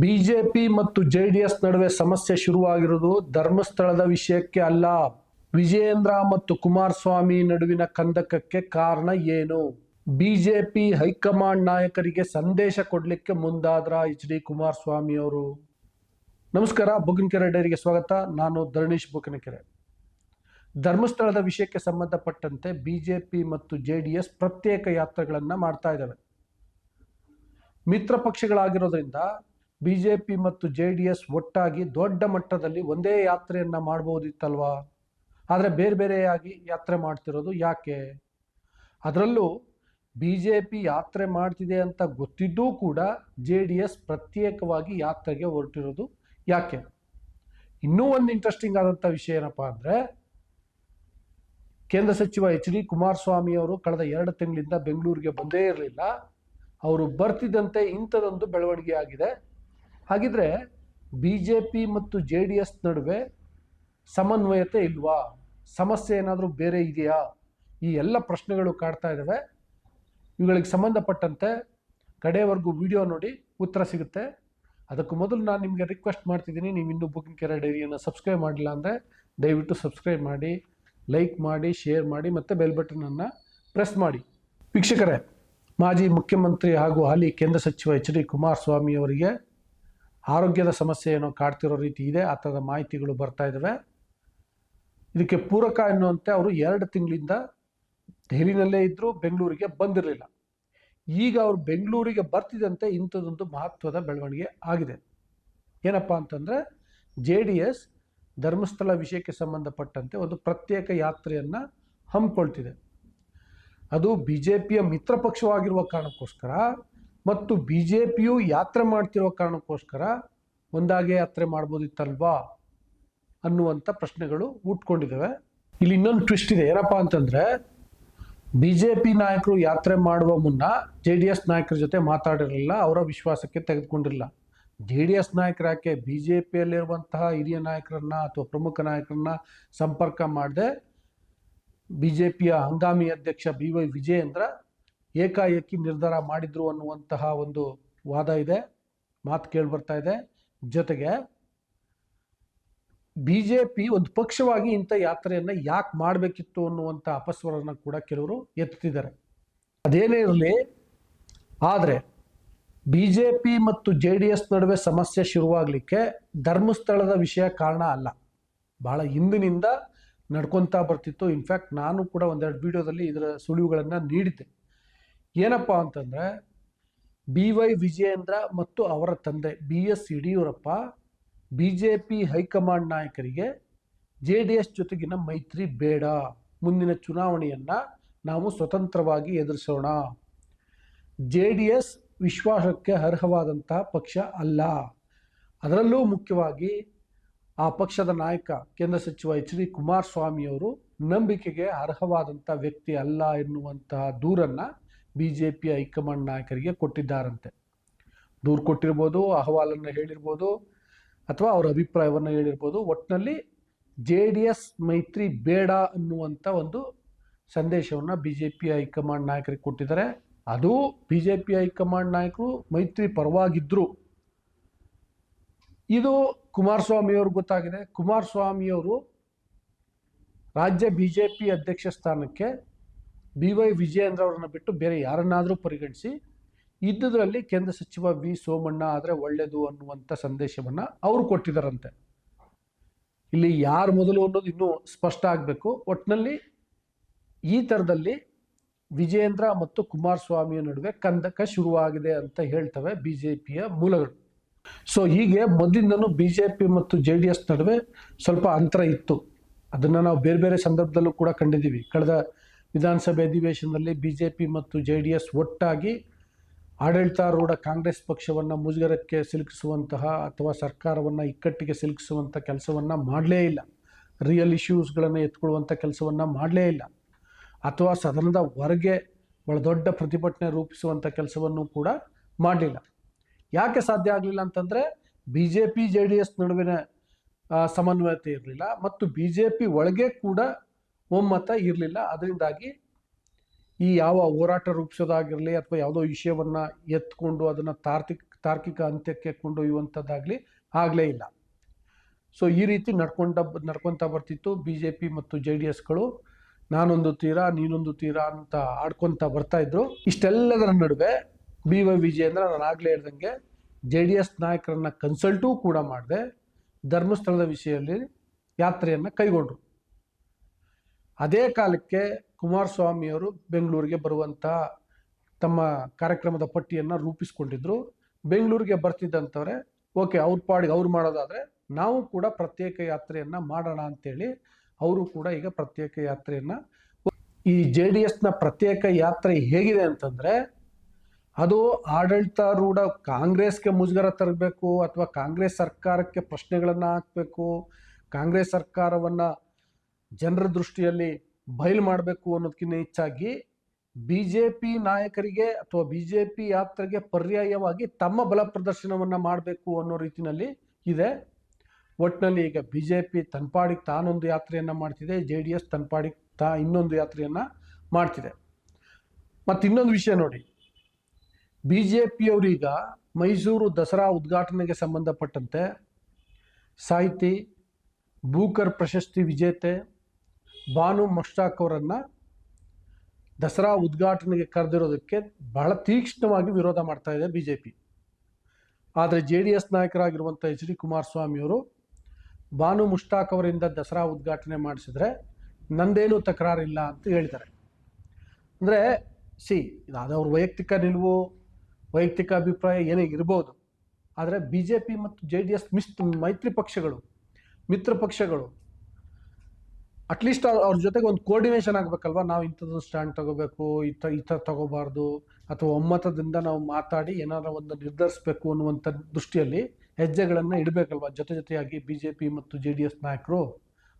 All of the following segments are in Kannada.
ಬಿಜೆಪಿ ಮತ್ತು ಜೆಡಿಎಸ್ ನಡುವೆ ಸಮಸ್ಯೆ ಶುರುವಾಗಿರುವುದು ಧರ್ಮಸ್ಥಳದ ವಿಷಯಕ್ಕೆ ಅಲ್ಲ. ವಿಜಯೇಂದ್ರ ಮತ್ತು ಕುಮಾರಸ್ವಾಮಿ ನಡುವಿನ ಕಂದಕಕ್ಕೆ ಕಾರಣ ಏನು? ಬಿಜೆಪಿ ಹೈಕಮಾಂಡ್ ನಾಯಕರಿಗೆ ಸಂದೇಶ ಕೊಡಲಿಕ್ಕೆ ಮುಂದಾದ್ರ ಎಚ್ ಡಿ ಕುಮಾರಸ್ವಾಮಿ ಅವರು? ನಮಸ್ಕಾರ ಬುಗನಕೆರೆ ಡೈರಿಗೆ ಸ್ವಾಗತ. ನಾನು ಧರಣೀಶ್ ಬುಗನಕೆರೆ ಧರ್ಮಸ್ಥಳದ ವಿಷಯಕ್ಕೆ ಸಂಬಂಧಪಟ್ಟಂತೆ ಬಿಜೆಪಿ ಮತ್ತು ಜೆ ಡಿ ಎಸ್ ಪ್ರತ್ಯೇಕ ಯಾತ್ರೆಗಳನ್ನು ಮಾಡ್ತಾ ಇದ್ದಾವೆ ಮಿತ್ರ ಪಕ್ಷಗಳಾಗಿರೋದ್ರಿಂದ ಬಿಜೆಪಿ ಮತ್ತು ಜೆ ಡಿ ಎಸ್ ಒಟ್ಟಾಗಿ ದೊಡ್ಡ ಮಟ್ಟದಲ್ಲಿ ಒಂದೇ ಯಾತ್ರೆಯನ್ನು ಮಾಡ್ಬೋದಿತ್ತಲ್ವಾ? ಆದರೆ ಬೇರೆ ಬೇರೆಯಾಗಿ ಯಾತ್ರೆ ಮಾಡ್ತಿರೋದು ಯಾಕೆ? ಅದರಲ್ಲೂ ಬಿ ಜೆ ಪಿ ಯಾತ್ರೆ ಮಾಡ್ತಿದೆ ಅಂತ ಗೊತ್ತಿದ್ದೂ ಕೂಡ ಜೆ ಡಿ ಎಸ್ ಪ್ರತ್ಯೇಕವಾಗಿ ಯಾತ್ರೆಗೆ ಹೊರಟಿರೋದು ಯಾಕೆ? ಇನ್ನೂ ಒಂದು ಇಂಟ್ರೆಸ್ಟಿಂಗ್ ಆದಂಥ ವಿಷಯ ಏನಪ್ಪ ಅಂದರೆ, ಕೇಂದ್ರ ಸಚಿವ ಎಚ್ ಡಿ ಕುಮಾರಸ್ವಾಮಿ ಅವರು ಕಳೆದ ಎರಡು ತಿಂಗಳಿಂದ ಬೆಂಗಳೂರಿಗೆ ಬಂದೇ ಇರಲಿಲ್ಲ. ಅವರು ಬರ್ತಿದ್ದಂತೆ ಇಂಥದೊಂದು ಬೆಳವಣಿಗೆ ಆಗಿದೆ. ಹಾಗಿದ್ರೆ ಬಿ ಜೆ ಪಿ ಮತ್ತು ಜೆ ಡಿ ಎಸ್ ನಡುವೆ ಸಮನ್ವಯತೆ ಇಲ್ವಾ? ಸಮಸ್ಯೆ ಏನಾದರೂ ಬೇರೆ ಇದೆಯಾ? ಈ ಎಲ್ಲ ಪ್ರಶ್ನೆಗಳು ಕಾಡ್ತಾ ಇದ್ದಾವೆ ಇವುಗಳಿಗೆ ಸಂಬಂಧಪಟ್ಟಂತೆ ಕಡೆಯವರೆಗೂ ವಿಡಿಯೋ ನೋಡಿ ಉತ್ತರ ಸಿಗುತ್ತೆ. ಅದಕ್ಕೂ ಮೊದಲು ನಾನು ನಿಮಗೆ ರಿಕ್ವೆಸ್ಟ್ ಮಾಡ್ತಿದ್ದೀನಿ, ನೀವು ಇನ್ನೂ ಬುಕಿಂಗ್ ಕೆರೆ ಡೈರಿಯನ್ನು ಸಬ್ಸ್ಕ್ರೈಬ್ ಮಾಡಿಲ್ಲ ಅಂದರೆ ದಯವಿಟ್ಟು ಸಬ್ಸ್ಕ್ರೈಬ್ ಮಾಡಿ ಲೈಕ್ ಮಾಡಿ ಶೇರ್ ಮಾಡಿ ಮತ್ತು ಬೆಲ್ ಬಟನನ್ನು ಪ್ರೆಸ್ ಮಾಡಿ. ವೀಕ್ಷಕರೇ, ಮಾಜಿ ಮುಖ್ಯಮಂತ್ರಿ ಹಾಗೂ ಹಾಲಿ ಕೇಂದ್ರ ಸಚಿವ ಎಚ್ ಡಿ ಕುಮಾರಸ್ವಾಮಿ ಅವರಿಗೆ ಆರೋಗ್ಯದ ಸಮಸ್ಯೆ ಏನೋ ಕಾಡ್ತಿರೋ ರೀತಿ ಇದೆ, ಆ ಥರದ ಮಾಹಿತಿಗಳು ಬರ್ತಾ ಇದ್ದಾವೆ ಇದಕ್ಕೆ ಪೂರಕ ಎನ್ನುವಂತೆ ಅವರು ಎರಡು ತಿಂಗಳಿಂದ ದೆಹಲಿನಲ್ಲೇ ಇದ್ದರು ಬೆಂಗಳೂರಿಗೆ ಬಂದಿರಲಿಲ್ಲ. ಈಗ ಅವರು ಬೆಂಗಳೂರಿಗೆ ಬರ್ತಿದ್ದಂತೆ ಇಂಥದ್ದೊಂದು ಮಹತ್ವದ ಬೆಳವಣಿಗೆ ಆಗಿದೆ. ಏನಪ್ಪ ಅಂತಂದರೆ, ಜೆ ಡಿ ಎಸ್ ಧರ್ಮಸ್ಥಳ ವಿಷಯಕ್ಕೆ ಸಂಬಂಧಪಟ್ಟಂತೆ ಒಂದು ಪ್ರತ್ಯೇಕ ಯಾತ್ರೆಯನ್ನು ಹಮ್ಮಿಕೊಳ್ತಿದೆ. ಅದು ಬಿ ಜೆ ಪಿಯ ಮಿತ್ರ ಪಕ್ಷವಾಗಿರುವ ಕಾರಣಕ್ಕೋಸ್ಕರ ಮತ್ತು ಬಿ ಜೆ ಪಿಯು ಯಾತ್ರೆ ಮಾಡ್ತಿರೋ ಕಾರಣಕ್ಕೋಸ್ಕರ ಒಂದಾಗೆ ಯಾತ್ರೆ ಮಾಡ್ಬೋದಿತ್ತಲ್ವಾ ಅನ್ನುವಂಥ ಪ್ರಶ್ನೆಗಳು ಹುಟ್ಕೊಂಡಿದ್ದಾವೆ ಇಲ್ಲಿ ಇನ್ನೊಂದು ಟ್ವಿಸ್ಟ್ ಇದೆ. ಏನಪ್ಪ ಅಂತಂದರೆ ಬಿ ಜೆ ಪಿ ನಾಯಕರು ಯಾತ್ರೆ ಮಾಡುವ ಮುನ್ನ ಜೆ ಡಿ ಎಸ್ ನಾಯಕರ ಜೊತೆ ಮಾತಾಡಿರಲಿಲ್ಲ, ಅವರ ವಿಶ್ವಾಸಕ್ಕೆ ತೆಗೆದುಕೊಂಡಿಲ್ಲ. ಜೆ ಡಿ ಎಸ್ ನಾಯಕರು ಯಾಕೆ ಬಿ ಜೆ ಪಿಯಲ್ಲಿರುವಂತಹ ಹಿರಿಯ ನಾಯಕರನ್ನ ಅಥವಾ ಪ್ರಮುಖ ನಾಯಕರನ್ನ ಸಂಪರ್ಕ ಮಾಡದೆ ಬಿ ಜೆ ಪಿಯ ಹಂಗಾಮಿ ಅಧ್ಯಕ್ಷ ಬಿ ವೈ ವಿಜಯೇಂದ್ರ ಏಕಾಏಕಿ ನಿರ್ಧಾರ ಮಾಡಿದ್ರು ಅನ್ನುವಂತಹ ಒಂದು ವಾದ ಇದೆ. ಮಾತು ಕೇಳಿ ಬರ್ತಾ ಇದೆ. ಜೊತೆಗೆ ಬಿ ಜೆ ಪಿ ಒಂದು ಪಕ್ಷವಾಗಿ ಇಂಥ ಯಾತ್ರೆಯನ್ನು ಯಾಕೆ ಮಾಡಬೇಕಿತ್ತು ಅನ್ನುವಂಥ ಅಪಸ್ವರನ ಕೂಡ ಕೆಲವರು ಎತ್ತುತ್ತಿದ್ದಾರೆ ಅದೇನೇ ಇರಲಿ, ಆದರೆ ಬಿ ಜೆ ಪಿ ಮತ್ತು ಜೆ ಡಿ ಎಸ್ ನಡುವೆ ಸಮಸ್ಯೆ ಶುರುವಾಗಲಿಕ್ಕೆ ಧರ್ಮಸ್ಥಳದ ವಿಷಯ ಕಾರಣ ಅಲ್ಲ. ಬಹಳ ಹಿಂದಿನಿಂದ ನಡ್ಕೊತಾ ಬರ್ತಿತ್ತು. ಇನ್ಫ್ಯಾಕ್ಟ್ ನಾನು ಕೂಡ ಒಂದೆರಡು ವಿಡಿಯೋದಲ್ಲಿ ಇದರ ಸುಳಿವುಗಳನ್ನು ನೀಡಿದ್ದೆ. ಏನಪ್ಪ ಅಂತಂದರೆ ಬಿ ವೈ ವಿಜಯೇಂದ್ರ ಮತ್ತು ಅವರ ತಂದೆ B S Yediyurappa B J P high command ನಾಯಕರಿಗೆ ಜೆ ಡಿ ಎಸ್ ಜೊತೆಗಿನ ಮೈತ್ರಿ ಬೇಡ. ಮುಂದಿನ ಚುನಾವಣೆಯನ್ನು ನಾವು ಸ್ವತಂತ್ರವಾಗಿ ಎದುರಿಸೋಣ. ಜೆ ಡಿ ಎಸ್ ವಿಶ್ವಾಸಕ್ಕೆ ಅರ್ಹವಾದಂತಹ ಪಕ್ಷ ಅಲ್ಲ. ಅದರಲ್ಲೂ ಮುಖ್ಯವಾಗಿ ಆ ಪಕ್ಷದ ನಾಯಕ ಕೇಂದ್ರ ಸಚಿವ ಎಚ್ ಡಿ ಕುಮಾರಸ್ವಾಮಿಯವರು ನಂಬಿಕೆಗೆ ಅರ್ಹವಾದಂಥ ವ್ಯಕ್ತಿ ಅಲ್ಲ ಎನ್ನುವಂತಹ ದೂರನ್ನು ಬಿ ಜೆ ಪಿ ಹೈಕಮಾಂಡ್ ನಾಯಕರಿಗೆ ಕೊಟ್ಟಿದ್ದಾರಂತೆ. ದೂರು ಕೊಟ್ಟಿರ್ಬೋದು, ಅಹವಾಲನ್ನು ಹೇಳಿರ್ಬೋದು, ಅಥವಾ ಅವರ ಅಭಿಪ್ರಾಯವನ್ನು ಹೇಳಿರ್ಬೋದು. ಒಟ್ಟಿನಲ್ಲಿ ಜೆ ಡಿ ಎಸ್ ಮೈತ್ರಿ ಬೇಡ ಅನ್ನುವಂಥ ಒಂದು ಸಂದೇಶವನ್ನು ಬಿ ಜೆ ಪಿ ಹೈಕಮಾಂಡ್ ನಾಯಕರಿಗೆ ಕೊಟ್ಟಿದ್ದಾರೆ. ಅದು ಬಿ ಜೆ ಪಿ ಹೈಕಮಾಂಡ್ ನಾಯಕರು ಮೈತ್ರಿ ಪರವಾಗಿದ್ದರು ಇದು ಕುಮಾರಸ್ವಾಮಿಯವ್ರಿಗೆ ಗೊತ್ತಾಗಿದೆ. ಕುಮಾರಸ್ವಾಮಿಯವರು ರಾಜ್ಯ ಬಿ ಜೆ ಪಿ ಅಧ್ಯಕ್ಷ ಸ್ಥಾನಕ್ಕೆ ಬಿ ವೈ ವಿಜಯೇಂದ್ರ ಅವರನ್ನು ಬಿಟ್ಟು ಬೇರೆ ಯಾರನ್ನಾದರೂ ಪರಿಗಣಿಸಿ ಇದ್ದದರಲ್ಲಿ ಕೇಂದ್ರ ಸಚಿವ ವಿ ಸೋಮಣ್ಣ ಆದರೆ ಒಳ್ಳೆಯದು ಅನ್ನುವಂಥ ಸಂದೇಶವನ್ನು ಅವರು ಕೊಟ್ಟಿದ್ದಾರಂತೆ ಇಲ್ಲಿ ಯಾರು ಮೊದಲು ಅನ್ನೋದು ಇನ್ನೂ ಸ್ಪಷ್ಟ ಆಗಬೇಕು. ಒಟ್ಟಿನಲ್ಲಿ ಈ ಥರದಲ್ಲಿ ವಿಜಯೇಂದ್ರ ಮತ್ತು ಕುಮಾರಸ್ವಾಮಿಯ ನಡುವೆ ಕಂದಕ ಶುರುವಾಗಿದೆ ಅಂತ ಹೇಳ್ತವೆ ಬಿ ಜೆ ಪಿಯ ಮೂಲಗಳು. ಸೊ ಹೀಗೆ ಮೊದಲಿಂದನೂ ಬಿ ಜೆ ಪಿ ಮತ್ತು ಜೆ ಡಿ ಎಸ್ ನಡುವೆ ಸ್ವಲ್ಪ ಅಂತರ ಇತ್ತು. ಅದನ್ನು ನಾವು ಬೇರೆ ಬೇರೆ ಸಂದರ್ಭದಲ್ಲೂ ಕೂಡ ಕಂಡಿದ್ದೀವಿ. ಕಳೆದ ವಿಧಾನಸಭೆ ಅಧಿವೇಶನದಲ್ಲಿ ಬಿ ಜೆ ಪಿ ಮತ್ತು ಜೆ ಡಿ ಎಸ್ ಒಟ್ಟಾಗಿ ಆಡಳಿತಾರೂಢ ಕಾಂಗ್ರೆಸ್ ಪಕ್ಷವನ್ನು ಮುಜುಗರಕ್ಕೆ ಸಿಲುಕಿಸುವಂತಹ ಅಥವಾ ಸರ್ಕಾರವನ್ನು ಇಕ್ಕಟ್ಟಿಗೆ ಸಿಲುಕಿಸುವಂಥ ಕೆಲಸವನ್ನು ಮಾಡಲೇ ಇಲ್ಲ. ರಿಯಲ್ ಇಶ್ಯೂಸ್ಗಳನ್ನು ಎತ್ಕೊಳ್ಳುವಂಥ ಕೆಲಸವನ್ನು ಮಾಡಲೇ ಇಲ್ಲ. ಅಥವಾ ಸದನದ ಹೊರಗೆ ಬಹಳ ದೊಡ್ಡ ಪ್ರತಿಭಟನೆ ರೂಪಿಸುವಂಥ ಕೆಲಸವನ್ನು ಕೂಡ ಮಾಡಲಿಲ್ಲ. ಯಾಕೆ ಸಾಧ್ಯ ಆಗಲಿಲ್ಲ ಅಂತಂದರೆ B J P J D S ನಡುವಿನ ಸಮನ್ವಯತೆ ಇರಲಿಲ್ಲ. ಮತ್ತು ಬಿ ಜೆ ಪಿ ಒಳಗೆ ಕೂಡ ಒಮ್ಮತ ಇರಲಿಲ್ಲ. ಅದರಿಂದಾಗಿ ಈ ಯಾವ ಹೋರಾಟ ರೂಪಿಸೋದಾಗಿರಲಿ ಅಥವಾ ಯಾವುದೋ ವಿಷಯವನ್ನು ಎತ್ಕೊಂಡು ಅದನ್ನು ತಾರ್ಕಿಕ ತಾರ್ಕಿಕ ಅಂತ್ಯಕ್ಕೆ ಕೊಂಡೊಯ್ಯುವಂಥದ್ದಾಗಲಿ ಆಗಲೇ ಇಲ್ಲ. ಸೊ ಈ ರೀತಿ ನಡ್ಕೊಂಡ, ನಡ್ಕೊತಾ ಬರ್ತಿತ್ತು ಬಿ ಜೆ ಪಿ ಮತ್ತು ಜೆ ಡಿ ಎಸ್ಗಳು. ನಾನೊಂದು ತೀರಾ, ನೀನೊಂದು ತೀರಾ ಅಂತ ಆಡ್ಕೊತಾ ಬರ್ತಾ ಇದ್ರು. ಇಷ್ಟೆಲ್ಲದರ ನಡುವೆ ಬಿ ವೈ ವಿಜಯೇಂದ್ರ ನಾನು ಆಗಲೇ ಹೇಳ್ದಂಗೆ ಜೆ ಡಿ ಎಸ್ ನಾಯಕರನ್ನ ಕನ್ಸಲ್ಟೂ ಕೂಡ ಮಾಡಿದೆ. ಧರ್ಮಸ್ಥಳದ ವಿಷಯದಲ್ಲಿ ಯಾತ್ರೆಯನ್ನು ಕೈಗೊಂಡ್ರು. ಅದೇ ಕಾಲಕ್ಕೆ ಕುಮಾರಸ್ವಾಮಿಯವರು ಬೆಂಗಳೂರಿಗೆ ಬರುವಂಥ ತಮ್ಮ ಕಾರ್ಯಕ್ರಮದ ಪಟ್ಟಿಯನ್ನು ರೂಪಿಸ್ಕೊಂಡಿದ್ರು. ಬೆಂಗಳೂರಿಗೆ ಬರ್ತಿದ್ದಂಥವ್ರೆ ಓಕೆ, ಅವ್ರ ಪಾಡಿಗೆ ಅವ್ರು ಮಾಡೋದಾದರೆ ನಾವು ಕೂಡ ಪ್ರತ್ಯೇಕ ಯಾತ್ರೆಯನ್ನು ಮಾಡೋಣ ಅಂತೇಳಿ ಅವರು ಕೂಡ ಈಗ ಪ್ರತ್ಯೇಕ ಯಾತ್ರೆಯನ್ನು ಈ ಜೆ ಡಿ ಎಸ್ನ ಪ್ರತ್ಯೇಕ ಯಾತ್ರೆ ಹೇಗಿದೆ ಅಂತಂದರೆ, ಅದು ಆಡಳಿತಾರೂಢ ಕಾಂಗ್ರೆಸ್ಗೆ ಮುಜುಗರ ತರಬೇಕು ಅಥವಾ ಕಾಂಗ್ರೆಸ್ ಸರ್ಕಾರಕ್ಕೆ ಪ್ರಶ್ನೆಗಳನ್ನು ಹಾಕಬೇಕು, ಕಾಂಗ್ರೆಸ್ ಸರ್ಕಾರವನ್ನು ಜನರ ದೃಷ್ಟಿಯಲ್ಲಿ ಬಯಲು ಮಾಡಬೇಕು ಅನ್ನೋದಕ್ಕಿಂತ ಹೆಚ್ಚಾಗಿ ಬಿ ಜೆ ಪಿ ನಾಯಕರಿಗೆ ಅಥವಾ ಬಿ ಜೆ ಪಿ ಯಾತ್ರೆಗೆ ಪರ್ಯಾಯವಾಗಿ ತಮ್ಮ ಬಲ ಪ್ರದರ್ಶನವನ್ನು ಮಾಡಬೇಕು ಅನ್ನೋ ರೀತಿಯಲ್ಲಿ ಇದೆ. ಒಟ್ಟಿನಲ್ಲಿ ಈಗ ಬಿ ಜೆ ಪಿ ತನ್ಪಾಡಿಗೆ ತಾನೊಂದು ಯಾತ್ರೆಯನ್ನು ಮಾಡ್ತಿದೆ ಜೆ ಡಿ ಎಸ್ ತನ್ಪಾಡಿಗೆ ತಾ ಇನ್ನೊಂದು ಯಾತ್ರೆಯನ್ನು ಮಾಡ್ತಿದೆ. ಮತ್ತು ಇನ್ನೊಂದು ವಿಷಯ ನೋಡಿ. ಬಿ ಜೆ ಪಿಯವರೀಗ ಮೈಸೂರು ದಸರಾ ಉದ್ಘಾಟನೆಗೆ ಸಂಬಂಧಪಟ್ಟಂತೆ ಸಾಹಿತಿ ಬೂಕರ್ ಪ್ರಶಸ್ತಿ ವಿಜೇತೆ ಬಾನು ಮುಷ್ತಾಕ್ ಅವರನ್ನು ದಸರಾ ಉದ್ಘಾಟನೆಗೆ ಕರೆದಿರೋದಕ್ಕೆ ಬಹಳ ತೀಕ್ಷ್ಣವಾಗಿ ವಿರೋಧ ಮಾಡ್ತಾ ಇದೆ ಬಿ ಜೆ ಪಿ ಆದರೆ ಜೆ ಡಿ ಎಸ್ ನಾಯಕರಾಗಿರುವಂಥ ಎಚ್ ಡಿ ಕುಮಾರಸ್ವಾಮಿಯವರು ಬಾನು ಮುಷ್ತಾಕ್ ಅವರಿಂದ ದಸರಾ ಉದ್ಘಾಟನೆ ಮಾಡಿಸಿದ್ರೆ ನಂದೇನು ತಕರಾರಿಲ್ಲ ಅಂತ ಹೇಳಿದ್ದಾರೆ. ಅಂದರೆ ಸಿ, ಅದು ಅವ್ರ ವೈಯಕ್ತಿಕ ನಿಲುವು, ವೈಯಕ್ತಿಕ ಅಭಿಪ್ರಾಯ ಏನೇ ಇರ್ಬೋದು, ಆದರೆ ಬಿ ಜೆ ಪಿ ಮತ್ತು ಜೆ ಡಿ ಎಸ್ ಮಿಸ್ ಮೈತ್ರಿ ಪಕ್ಷಗಳು, ಮಿತ್ರ ಪಕ್ಷಗಳು ಅಟ್ಲೀಸ್ಟ್ ಅವ್ರ ಜೊತೆಗೆ ಒಂದು ಕೋರ್ಡಿನೇಷನ್ ಆಗಬೇಕಲ್ವಾ? ನಾವು ಇಂಥದ್ದು ಸ್ಟ್ಯಾಂಡ್ ತಗೋಬೇಕು ಇತ ಈ ಥರ ತಗೋಬಾರ್ದು, ಅಥವಾ ಒಮ್ಮತದಿಂದ ನಾವು ಮಾತಾಡಿ ಏನಾರ ಒಂದು ನಿರ್ಧರಿಸಬೇಕು ಅನ್ನುವಂಥ ದೃಷ್ಟಿಯಲ್ಲಿ ಹೆಜ್ಜೆಗಳನ್ನು ಇಡಬೇಕಲ್ವಾ? ಜೊತೆ ಜೊತೆಯಾಗಿ ಬಿ ಜೆ ಪಿ ಮತ್ತು ಜೆ ಡಿ ಎಸ್ ನಾಯಕರು.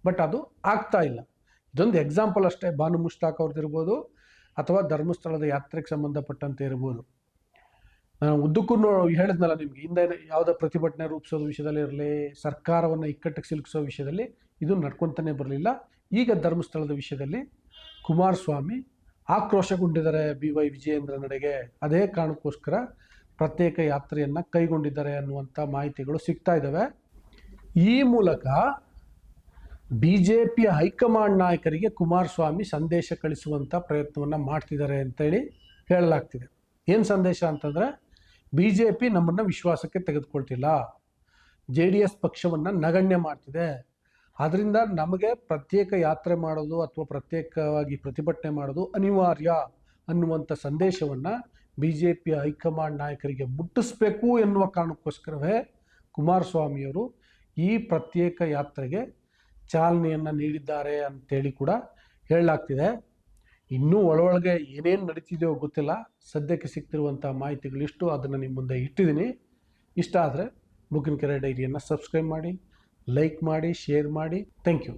ಬಟ್ ಅದು ಆಗ್ತಾ ಇಲ್ಲ. ಇದೊಂದು ಎಕ್ಸಾಂಪಲ್ ಅಷ್ಟೇ. ಬಾನು ಮುಷ್ತಾಕ್ ಅವ್ರದ್ದು ಇರ್ಬೋದು, ಅಥವಾ ಧರ್ಮಸ್ಥಳದ ಯಾತ್ರೆಗೆ ಸಂಬಂಧಪಟ್ಟಂತೆ ಇರ್ಬೋದು. ನಾನು ಉದ್ದಕ್ಕೂ ಹೇಳಿದ್ನಲ್ಲ ನಿಮಗೆ, ಹಿಂದೆ ಯಾವುದೇ ಪ್ರತಿಭಟನೆ ರೂಪಿಸೋದು ವಿಷಯದಲ್ಲಿ ಇರಲಿ, ಸರ್ಕಾರವನ್ನು ಇಕ್ಕಟ್ಟಿಗೆ ಸಿಲುಕಿಸೋ ವಿಷಯದಲ್ಲಿ ಇದು ನಡ್ಕೊತಾನೆ ಬರಲಿಲ್ಲ. ಈಗ ಧರ್ಮಸ್ಥಳದ ವಿಷಯದಲ್ಲಿ ಕುಮಾರಸ್ವಾಮಿ ಆಕ್ರೋಶಗೊಂಡಿದ್ದಾರೆ ಬಿ ವೈ ವಿಜಯೇಂದ್ರ ನಡೆಗೆ. ಅದೇ ಕಾರಣಕ್ಕೋಸ್ಕರ ಪ್ರತ್ಯೇಕ ಯಾತ್ರೆಯನ್ನು ಕೈಗೊಂಡಿದ್ದಾರೆ ಅನ್ನುವಂಥ ಮಾಹಿತಿಗಳು ಸಿಗ್ತಾ ಇದ್ದಾವೆ ಈ ಮೂಲಕ ಬಿ ಜೆ ಪಿಯ ಹೈಕಮಾಂಡ್ ನಾಯಕರಿಗೆ ಕುಮಾರಸ್ವಾಮಿ ಸಂದೇಶ ಕಳಿಸುವಂಥ ಪ್ರಯತ್ನವನ್ನು ಮಾಡ್ತಿದ್ದಾರೆ ಅಂತೇಳಿ ಹೇಳಲಾಗ್ತಿದೆ. ಏನು ಸಂದೇಶ ಅಂತಂದರೆ ಬಿ ಜೆ ಪಿ ನಮ್ಮನ್ನು ವಿಶ್ವಾಸಕ್ಕೆ ತೆಗೆದುಕೊಳ್ತಿಲ್ಲ. ಜೆ ಡಿ ಎಸ್ ಪಕ್ಷವನ್ನು ನಗಣ್ಯ ಮಾಡ್ತಿದೆ. ಅದರಿಂದ ನಮಗೆ ಪ್ರತ್ಯೇಕ ಯಾತ್ರೆ ಮಾಡೋದು ಅಥವಾ ಪ್ರತ್ಯೇಕವಾಗಿ ಪ್ರತಿಭಟನೆ ಮಾಡೋದು ಅನಿವಾರ್ಯ ಅನ್ನುವಂಥ ಸಂದೇಶವನ್ನು ಬಿ ಜೆ ಪಿ ಹೈಕಮಾಂಡ್ ನಾಯಕರಿಗೆ ಮುಟ್ಟಿಸ್ಬೇಕು ಎನ್ನುವ ಕಾರಣಕ್ಕೋಸ್ಕರವೇ ಕುಮಾರಸ್ವಾಮಿಯವರು ಈ ಪ್ರತ್ಯೇಕ ಯಾತ್ರೆಗೆ ಚಾಲನೆಯನ್ನು ನೀಡಿದ್ದಾರೆ ಅಂತೇಳಿ ಕೂಡ ಹೇಳಲಾಗ್ತಿದೆ. ಇನ್ನೂ ಒಳೊಳಗೆ ಏನೇನು ನಡೀತಿದೆಯೋ ಗೊತ್ತಿಲ್ಲ. ಸದ್ಯಕ್ಕೆ ಸಿಗ್ತಿರುವಂಥ ಮಾಹಿತಿಗಳಿಷ್ಟು ಅದನ್ನು ನಿಮ್ಮ ಮುಂದೆ ಇಟ್ಟಿದ್ದೀನಿ. ಇಷ್ಟ ಆದರೆ ಬುಕ್ಕಿನ ಕೆರೆ ಡೈರಿಯನ್ನು ಸಬ್ಸ್ಕ್ರೈಬ್ ಮಾಡಿ. ಲೈಕ್ ಮಾಡಿ ಶೇರ್ ಮಾಡಿ. Thank you